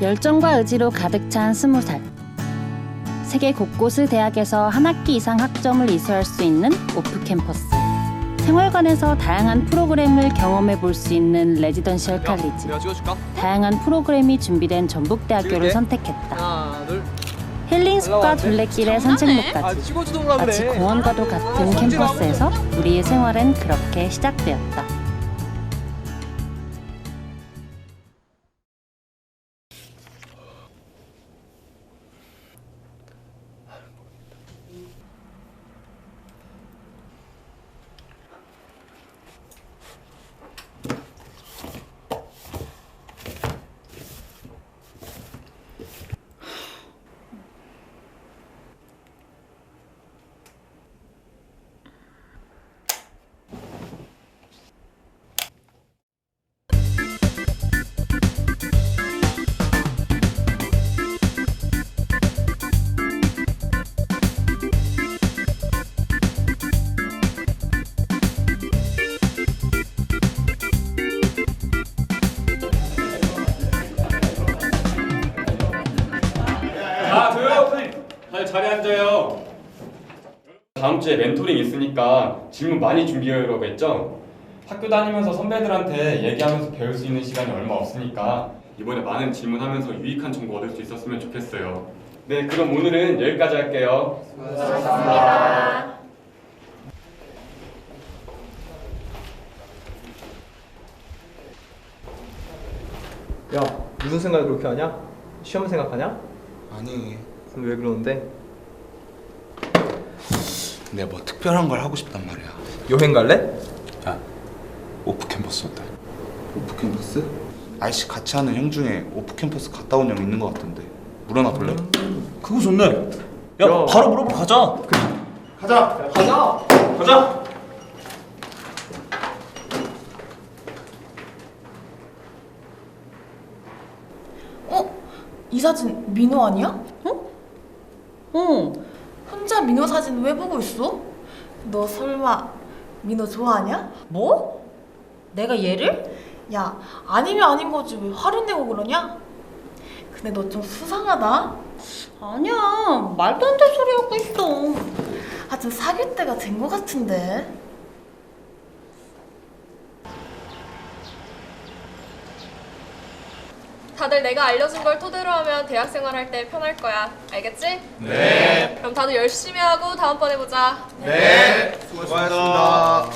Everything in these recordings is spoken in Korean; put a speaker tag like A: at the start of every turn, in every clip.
A: 열정과 의지로 가득 찬 스무 살. 세계 곳곳의 대학에서 한 학기 이상 학점을 이수할 수 있는 오프 캠퍼스. 생활관에서 다양한 프로그램을 경험해 볼 수 있는 레지던셜 칼리지.
B: 내가 찍어줄까?
A: 다양한 프로그램이 준비된 전북대학교를. 선택했다.
B: 하나 둘.
A: 힐링 숲과
B: 올라왔네.
A: 둘레길의
B: 아
A: 산책로까지
B: 그래.
A: 마치 공원과도 같은 캠퍼스에서 우리의 생활은 그렇게 시작되었다.
C: 아, 조용! 다들 자리에 앉아요. 다음 주에 멘토링 있으니까 질문 많이 준비하라고 했죠? 학교 다니면서 선배들한테 얘기하면서 배울 수 있는 시간이 얼마 없으니까 이번에 많은 질문하면서 유익한 정보 얻을 수 있었으면 좋겠어요. 네, 그럼 오늘은 여기까지 할게요.
B: 야 무슨 생각을 그렇게 하냐? 시험 생각하냐?
D: 아니
B: 그럼 왜 그러는데?
D: 내가 뭐 특별한 걸 하고 싶단 말이야
B: 여행 갈래?
D: 야 오프 캠퍼스 어때? 오프 캠퍼스? 아이씨 같이 하는 형 중에 오프 캠퍼스 갔다 온 형 있는 것 같은데 물어나 볼래?
E: 그거 좋네. 야,
B: 야.
E: 바로 물어보러 가자.
B: 가자. 가자.
E: 가자.
F: 이 사진 민호 아니야?
A: 어,
F: 혼자 민호 사진 왜 보고 있어? 너 설마 민호 좋아하냐?
G: 뭐? 내가 얘를?
F: 야 아니면 아닌 거지 왜 화를 내고 그러냐? 근데 너 좀 수상하다
G: 아니야 말도 안 되는 소리 하고 있어
F: 하여튼 사귈 때가 된 거 같은데
H: 다들 내가 알려준 걸 토대로 하면 대학 생활할 때 편할 거야. 알겠지? 네. 그럼 다들 열심히 하고 다음번에 보자.
D: 수고하셨습니다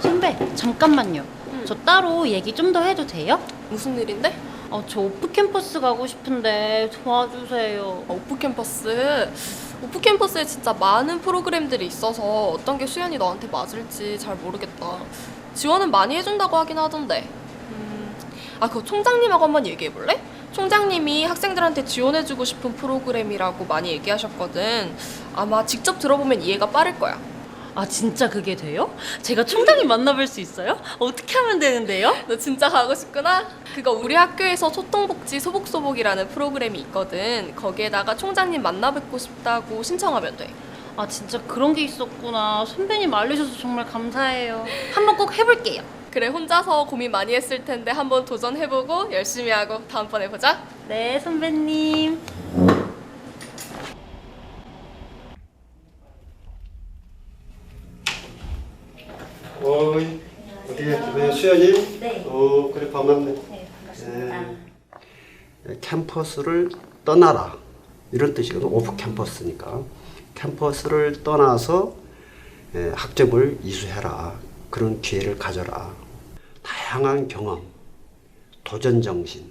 A: 선배, 잠깐만요. 저 따로 얘기 좀 더 해도 돼요?
H: 무슨 일인데?
A: 어, 저 오프 캠퍼스 가고 싶은데 도와주세요.
H: 어, 오프 캠퍼스. 오프 캠퍼스에 진짜 많은 프로그램들이 있어서 어떤 게 수연이 너한테 맞을지 잘 모르겠다. 지원은 많이 해준다고 하긴 하던데. 음, 아, 그거 총장님하고 한번 얘기해 볼래? 총장님이 학생들한테 지원해주고 싶은 프로그램이라고 많이 얘기하셨거든. 아마 직접 들어보면 이해가 빠를 거야.
G: 아 진짜 그게 돼요? 제가 총장님 만나볼 수 있어요? 어떻게 하면 되는데요?
H: 너 진짜 가고 싶구나? 그거 우리 학교에서 소통복지 소복소복이라는 프로그램이 있거든. 거기에다가 총장님 만나 뵙고 싶다고 신청하면 돼.
G: 아 진짜 그런 게 있었구나 선배님 알려줘서 정말 감사해요 한번 꼭 해볼게요
H: 그래 혼자서 고민 많이 했을 텐데 한번 도전해보고 열심히 하고 다음번에 보자.
G: 네 선배님
I: 어이 어떻게 네, 수연이?
G: 네.
I: 어 그래 반갑네. 네. 캠퍼스를 떠나라 이런 뜻이거든. 오프 캠퍼스니까 캠퍼스를 떠나서 예, 학점을 이수해라 그런 기회를 가져라. 다양한 경험, 도전 정신,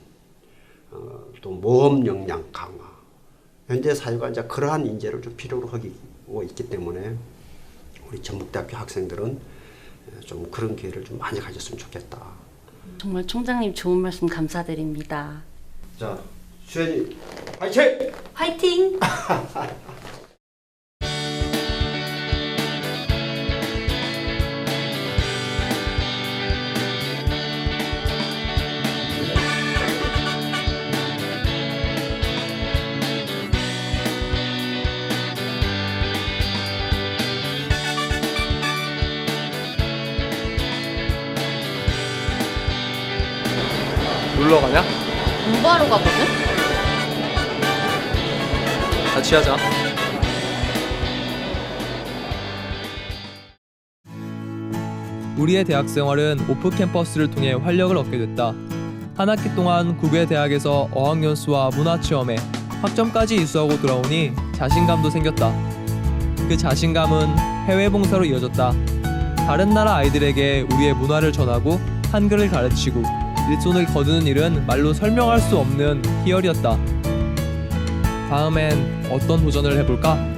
I: 어, 또 모험 역량 강화. 현재 사회가 이제 그러한 인재를 좀 필요로 하고 있기 때문에 우리 전북대학교 학생들은 예, 좀 그런 기회를 좀 많이 가졌으면 좋겠다.
A: 정말 총장님 좋은 말씀 감사드립니다.
I: 자, 수현이 화이팅!
G: 화이팅!
B: 놀러 가냐?
G: 공부하러 가거든?
B: 같이 하자.
J: 우리의 대학 생활은 오프 캠퍼스를 통해 활력을 얻게 됐다. 한 학기 동안 국외 대학에서 어학연수와 문화 체험에 학점까지 이수하고 돌아오니 자신감도 생겼다. 그 자신감은 해외 봉사로 이어졌다. 다른 나라 아이들에게 우리의 문화를 전하고 한글을 가르치고 일손을 거두는 일은 말로 설명할 수 없는 희열이었다. 다음엔 어떤 도전을 해볼까?